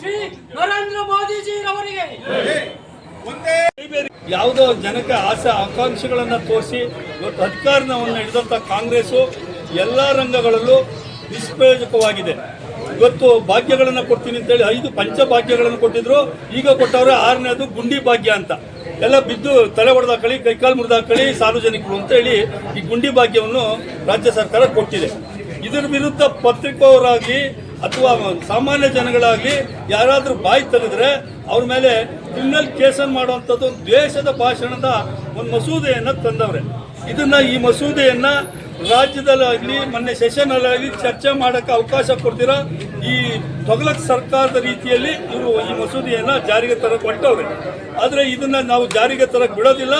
ಶ್ರೀ ನರೇಂದ್ರ ಮೋದಿಜಿರವರಿಗೆ. ಯಾವುದೋ ಜನಕ್ಕೆ ಆಸೆ ಆಕಾಂಕ್ಷೆಗಳನ್ನು ತೋರಿಸಿ ಇವತ್ತು ಅಧಿಕಾರವನ್ನು ಹಿಡಿದಂಥ ಕಾಂಗ್ರೆಸ್ಸು ಎಲ್ಲ ರಂಗಗಳಲ್ಲೂ ನಿಷ್ಪ್ರಯೋಜಕವಾಗಿದೆ. ಇವತ್ತು ಭಾಗ್ಯಗಳನ್ನು ಕೊಡ್ತೀನಿ ಅಂತೇಳಿ ಐದು ಪಂಚ ಭಾಗ್ಯಗಳನ್ನು ಕೊಟ್ಟಿದ್ರು. ಈಗ ಕೊಟ್ಟವ್ರೆ ಆರನೇದು ಗುಂಡಿ ಭಾಗ್ಯ ಅಂತ. ಎಲ್ಲ ಬಿದ್ದು ತಲೆ ಹೊಡೆದಾಕಳಿ ಕೈಕಾಲು ಮುರಿದಾಕಳಿ ಸಾರ್ವಜನಿಕರು ಅಂತ ಹೇಳಿ ಈ ಗುಂಡಿ ಭಾಗ್ಯವನ್ನು ರಾಜ್ಯ ಸರ್ಕಾರ ಕೊಟ್ಟಿದೆ. ಇದರ ವಿರುದ್ಧ ಪತ್ರಿಕೋರಾಗಲಿ ಅಥವಾ ಸಾಮಾನ್ಯ ಜನಗಳಾಗಲಿ ಯಾರಾದರೂ ಬಾಯಿ ತೆಗೆದ್ರೆ ಅವ್ರ ಮೇಲೆ ಕ್ರಿಮಿನಲ್ ಕೇಸನ್ನು ಮಾಡುವಂಥದ್ದು ಒಂದು ದ್ವೇಷದ ಭಾಷಣದ ಒಂದು ಮಸೂದೆಯನ್ನು ತಂದವ್ರೆ. ಇದನ್ನು ಈ ಮಸೂದೆಯನ್ನು ರಾಜ್ಯದಲ್ಲಾಗಲಿ, ಮೊನ್ನೆ ಸೆಷನಲ್ಲಾಗಲಿ ಚರ್ಚೆ ಮಾಡೋಕ್ಕೆ ಅವಕಾಶ ಕೊಡ್ತೀರಾ? ಈ ತೊಗಲಕ್ ಸರ್ಕಾರದ ರೀತಿಯಲ್ಲಿ ಇವರು ಈ ಮಸೂದೆಯನ್ನು ಜಾರಿಗೆ ತರಕ್ಕೆ ಹೊರಟವ್ರೆ ಆದರೆ ಇದನ್ನು ನಾವು ಜಾರಿಗೆ ತರಕ್ಕೆ ಬಿಡೋದಿಲ್ಲ.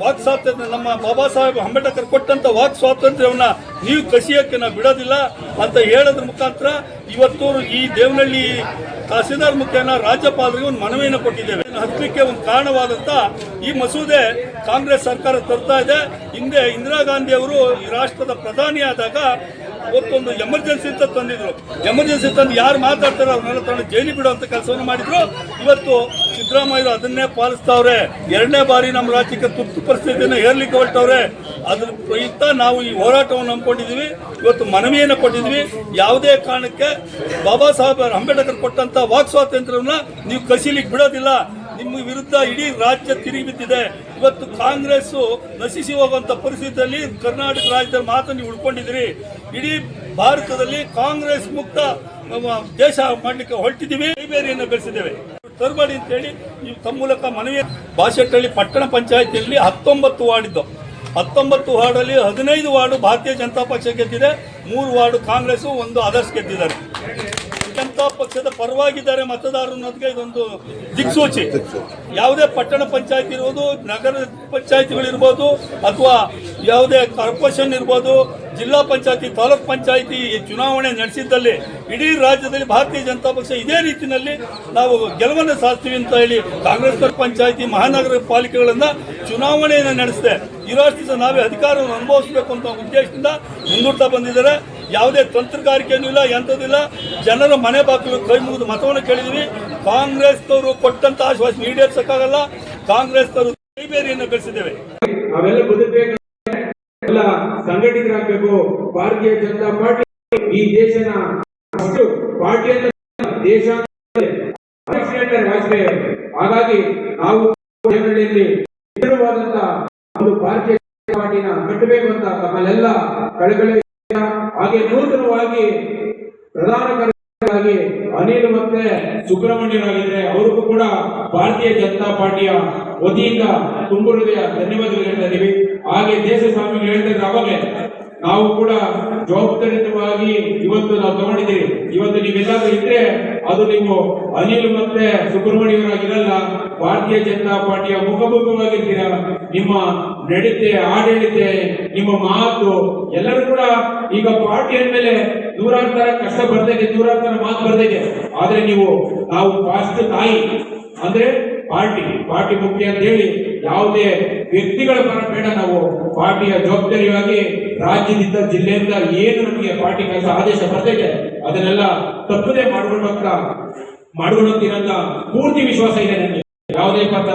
ವಾಕ್ ಸ್ವಾತಂತ್ರ್ಯ, ನಮ್ಮ ಬಾಬಾ ಸಾಹೇಬ್ ಅಂಬೇಡ್ಕರ್ ಕೊಟ್ಟಂತ ವಾಕ್ ಸ್ವಾತಂತ್ರ್ಯವನ್ನ ನೀವು ಕಸಿಯಕ್ಕೆ ನಾವು ಬಿಡೋದಿಲ್ಲ ಅಂತ ಹೇಳೋದ್ರ ಮುಖಾಂತರ ಇವತ್ತು ಈ ದೇವನಹಳ್ಳಿ ತಹಸೀಲ್ದಾರ್ ಮುಖೇನ ರಾಜ್ಯಪಾಲರಿಗೆ ಒಂದು ಮನವಿಯನ್ನು ಕೊಟ್ಟಿದ್ದೇವೆ. ಹತ್ತಲಿಕ್ಕೆ ಒಂದು ಕಾರಣವಾದಂತ ಈ ಮಸೂದೆ ಕಾಂಗ್ರೆಸ್ ಸರ್ಕಾರ ತರ್ತಾ ಇದೆ. ಹಿಂದೆ ಇಂದಿರಾ ಗಾಂಧಿ ಅವರು ಈ ರಾಷ್ಟ್ರದ ಪ್ರಧಾನಿ ಆದಾಗ ಒಂದು ಎಮರ್ಜೆನ್ಸಿ ಅಂತ ತಂದಿದ್ರು. ಎಮರ್ಜೆನ್ಸಿ ತಂದು ಯಾರು ಮಾತಾಡ್ತಾರೋ ಅವ್ರನ್ನೆಲ್ಲ ತಂದು ಜೈಲಿ ಬಿಡುವಂತ ಕೆಲಸವನ್ನು ಮಾಡಿದ್ರು. ಇವತ್ತು ಸಿದ್ದರಾಮಯ್ಯ ಅದನ್ನೇ ಪಾಲಿಸ್ತಾವ್ರೆ. ಎರಡನೇ ಬಾರಿ ನಮ್ಮ ರಾಜ್ಯಕ್ಕೆ ತುರ್ತು ಪರಿಸ್ಥಿತಿಯನ್ನು ಹೇರ್ಲಿಕ್ಕೆ ಹೊರಟವ್ರೆ. ಅದ್ರ ಪ್ರಯುಕ್ತ ನಾವು ಈ ಹೋರಾಟವನ್ನು ಹಮ್ಮಿಕೊಂಡಿದ್ದೀವಿ. ಇವತ್ತು ಮನವಿಯನ್ನು ಕೊಟ್ಟಿದ್ವಿ ಯಾವುದೇ ಕಾರಣಕ್ಕೆ ಬಾಬಾ ಸಾಹೇಬ್ ಅಂಬೇಡ್ಕರ್ ಕೊಟ್ಟಂತ ವಾಕ್ ಸ್ವಾತಂತ್ರ್ಯವನ್ನ ನೀವು ಕಸಿಲಿಕ್ಕೆ ಬಿಡೋದಿಲ್ಲ. ನಿಮ್ಮ ವಿರುದ್ಧ ಇಡೀ ರಾಜ್ಯ ತಿರುಗಿ ಬಿದ್ದಿದೆ. ಇವತ್ತು ಕಾಂಗ್ರೆಸ್ ನಶಿಸಿ ಹೋಗುವಂತ ಪರಿಸ್ಥಿತಿಯಲ್ಲಿ ಕರ್ನಾಟಕ ರಾಜ್ಯದಲ್ಲಿ ಮಾತ್ರ ನೀವು ಉಳ್ಕೊಂಡಿದ್ದೀರಿ. ಇಡೀ ಭಾರತದಲ್ಲಿ ಕಾಂಗ್ರೆಸ್ ಮುಕ್ತ ದೇಶ ಮಾಡಲಿಕ್ಕೆ ಹೊರಟಿದ್ದೀವಿ. ಬೇರೆಯನ್ನು ಬೆಳೆಸಿದ್ದೇವೆ. ತರಬೇಡಿ ಅಂತೇಳಿ ನೀವು ತಮ್ಮ ಮೂಲಕ ಮನವಿ ಬಾಶೆಟ್ಟಳ್ಳಿ ಪಟ್ಟಣ ಪಂಚಾಯತಿಯಲ್ಲಿ ಹತ್ತೊಂಬತ್ತು ವಾರ್ಡಿದ್ದು. ಹತ್ತೊಂಬತ್ತು ವಾರ್ಡಲ್ಲಿ ಹದಿನೈದು ವಾರ್ಡು ಭಾರತೀಯ ಜನತಾ ಪಕ್ಷ ಗೆದ್ದಿದೆ, ಮೂರು ವಾರ್ಡು ಕಾಂಗ್ರೆಸ್ ಒಂದು ಅದರ್ಸ್ ಗೆದ್ದಿದ್ದಾರೆ. ಪಕ್ಷದ ಪರವಾಗಿದ್ದಾರೆ ಮತದಾರರು ಅನ್ನೋದಕ್ಕೆ ಇದೊಂದು ದಿಕ್ಸೂಚಿ. ಯಾವುದೇ ಪಟ್ಟಣ ಪಂಚಾಯತ್ ಇರ್ಬೋದು ನಗರ ಪಂಚಾಯತ್ಗಳಿರ್ಬೋದು ಅಥವಾ ಯಾವುದೇ ಕಾರ್ಪೊರೇಷನ್ ಇರ್ಬೋದು, ಜಿಲ್ಲಾ ಪಂಚಾಯತಿ, ತಾಲೂಕ್ ಪಂಚಾಯತಿ ಚುನಾವಣೆ ನಡೆಸಿದ್ದಲ್ಲಿ ಇಡೀ ರಾಜ್ಯದಲ್ಲಿ ಭಾರತೀಯ ಜನತಾ ಪಕ್ಷ ಇದೇ ರೀತಿಯಲ್ಲಿ ನಾವು ಗೆಲುವನ್ನು ಸಾಧಿಸ್ತೀವಿ ಅಂತ ಹೇಳಿ ಕಾಂಗ್ರೆಸ್ ಪಂಚಾಯತಿ, ಮಹಾನಗರ ಪಾಲಿಕೆಗಳನ್ನು ಚುನಾವಣೆಯನ್ನು ನಡೆಸಿದೆ. ಇರೋಷ್ಟು ನಾವೇ ಅಧಿಕಾರವನ್ನು ಅನುಭವಿಸಬೇಕು ಅಂತ ಉದ್ದೇಶದಿಂದ ಮುಂದೂಡ್ತಾ ಬಂದಿದ್ದಾರೆ. ಯಾವುದೇ ತಂತ್ರಗಾರಿಕೆಯೂ ಇಲ್ಲ ಎಂಥದಿಲ್ಲ ಜನರ ಮನೆ ಬಾಗಿಲು ಕೈ ಮುಗಿದು ಮತವನ್ನು ಕೇಳಿದ್ವಿ. ಕಾಂಗ್ರೆಸ್ನವರು ಕೊಟ್ಟಂತ ಆಶ್ವಾಸ ಈಡೇರಿಸಕ್ಕಾಗಲ್ಲ. ಕಾಂಗ್ರೆಸ್ನವರು ಕೈಬೇರಿಯನ್ನು ಗಳಿಸಿದ್ದೇವೆ ನಾವೆಲ್ಲ ಬದುಕಬೇಕು ಎಲ್ಲ ಸಂಘಟಿತರಾಗಬೇಕು. ಭಾರತೀಯ ಜನತಾ ಪಾರ್ಟಿ ಈ ದೇಶನ ಅಷ್ಟು ಪಾರ್ಟಿಯನ್ನು ದೇಶ ವಾಜಪೇಯಿ. ಹಾಗಾಗಿ ನಾವು ಒಂದು ಭಾರತೀಯ ಪಾರ್ಟಿನ ಕಟ್ಟಬೇಕು ಅಂತ ತಮ್ಮಲ್ಲೆಲ್ಲ ಕಳಕಳಿ ಹಾಗೆ ನೂತನವಾಗಿ ಪ್ರಧಾನ ಕಾರ್ಯದರ್ಶಿಯಾಗಿ ಅನಿಲ್ ಮತ್ತೆ ಸುಬ್ರಹ್ಮಣ್ಯರಾಗಿದ್ದಾರೆ ಅವ್ರಿಗೂ ಕೂಡ ಭಾರತೀಯ ಜನತಾ ಪಾರ್ಟಿಯ ವತಿಯಿಂದ ತುಂಬ ಹೃದಯ ಧನ್ಯವಾದಗಳು ಹೇಳ್ತಾ ಇದೀವಿ. ಹಾಗೆ ದೇಶ ಸ್ವಾಮಿಗಳು ಹೇಳ್ತಾ ಇದ್ರೆ ನಾವು ಕೂಡ ಜವಾಬ್ದಾರಿತವಾಗಿ ಇವತ್ತು ನಾವು ತಗೊಂಡಿದ್ದೀವಿ. ಇವತ್ತು ನೀವೆಲ್ಲಾದ್ರೂ ಇದ್ರೆ ಅದು ನೀವು ಅನಿಲ್ ಮತ್ತೆ ಸುಬ್ರಹ್ಮಣ್ಯವರಾಗಿರಲ್ಲ, ಭಾರತೀಯ ಜನತಾ ಪಾರ್ಟಿಯ ಮುಖಮುಖವಾಗಿರ್ತೀರ? ನಿಮ್ಮ ನಡಿತೆ, ಆಡಳಿತ, ನಿಮ್ಮ ಮಾತು, ಎಲ್ಲರೂ ಕೂಡ ಈಗ ಪಾರ್ಟಿ ಅಂದ್ಮೇಲೆ ನೂರಾರು ತರ ಕಷ್ಟ ಬರ್ತಾ ಇದೆ ನೂರಾರು ತರ ಮಾತು ಬರ್ತಾ ಇದೆ ಆದ್ರೆ ನೀವು, ನಾವು ಫಾಸ್ಟ್ ತಾಯಿ. ಅಂದ್ರೆ ಪಾರ್ಟಿ ಪಾರ್ಟಿ ಮುಖ್ಯ ಅಂತ ಹೇಳಿ ಯಾವುದೇ ವ್ಯಕ್ತಿಗಳ ಪರ ಬೇಡ ನಾವು ಪಾರ್ಟಿಯ ಜವಾಬ್ದಾರಿಯಾಗಿ ರಾಜ್ಯದಿಂದ, ಜಿಲ್ಲೆಯಿಂದ ಏನು ನಮಗೆ ಪಾರ್ಟಿ ಕೆಲಸ ಆದೇಶ ಬರ್ತೈತೆ, ಅದನ್ನೆಲ್ಲ ತಪ್ಪದೇ ಮಾಡ್ಕೊಂಡು ಹತ್ರ ಮಾಡ್ಕೊಂಡು ಪೂರ್ತಿ ವಿಶ್ವಾಸ ಇದೆ ನನಗೆ. ಯಾವುದೇ ಪದ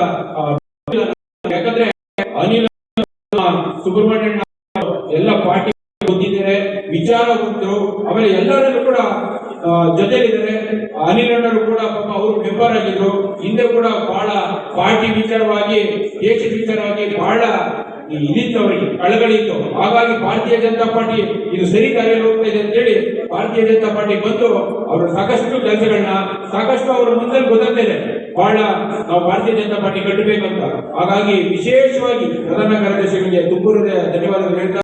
ಯಾಕಂದ್ರೆ ಅನಿಲ್ ಸುಬ್ರಹ್ಮಣ್ಯ ಎಲ್ಲ ಪಾರ್ಟಿ ಗೊತ್ತಿದ್ದಾರೆ ವಿಚಾರ ಗೊತ್ತು ಆಮೇಲೆ ಎಲ್ಲರಲ್ಲೂ ಕೂಡ ಜೊತೆಲಿದ್ದಾರೆ ಅನಿಲ್ ಅಣ್ಣರು ಕೂಡ ಪಾಪ ಅವರು ಮೆಂಬರ್ ಆಗಿದ್ರು ಹಿಂದೆ ಕೂಡ ಬಹಳ ಪಾರ್ಟಿ ವಿಚಾರವಾಗಿ ದೇಶದ ವಿಚಾರವಾಗಿ ಬಹಳ ಇದಿತ್ತು ಅವರಿಗೆ ಕಳಗಳಿತ್ತು ಹಾಗಾಗಿ ಭಾರತೀಯ ಜನತಾ ಪಾರ್ಟಿ ಇದು ಸರಿ ಕಾರ್ಯ ಹೋಗ್ತಾ ಇದೆ ಅಂತೇಳಿ ಭಾರತೀಯ ಜನತಾ ಪಾರ್ಟಿ ಬಂದು ಅವರು ಸಾಕಷ್ಟು ಕೆಲಸಗಳನ್ನ, ಸಾಕಷ್ಟು ಅವರ ಮುಂದೆ ಗೊತ್ತಿದೆ ಬಹಳ ನಾವು ಭಾರತೀಯ ಜನತಾ ಪಾರ್ಟಿ ಕಟ್ಟಬೇಕಂತ. ಹಾಗಾಗಿ ವಿಶೇಷವಾಗಿ ಪ್ರಧಾನ ಕಾರ್ಯದರ್ಶಿಗಳಿಗೆ ತುಂಬ ಧನ್ಯವಾದಗಳು ಹೇಳ್ತಾ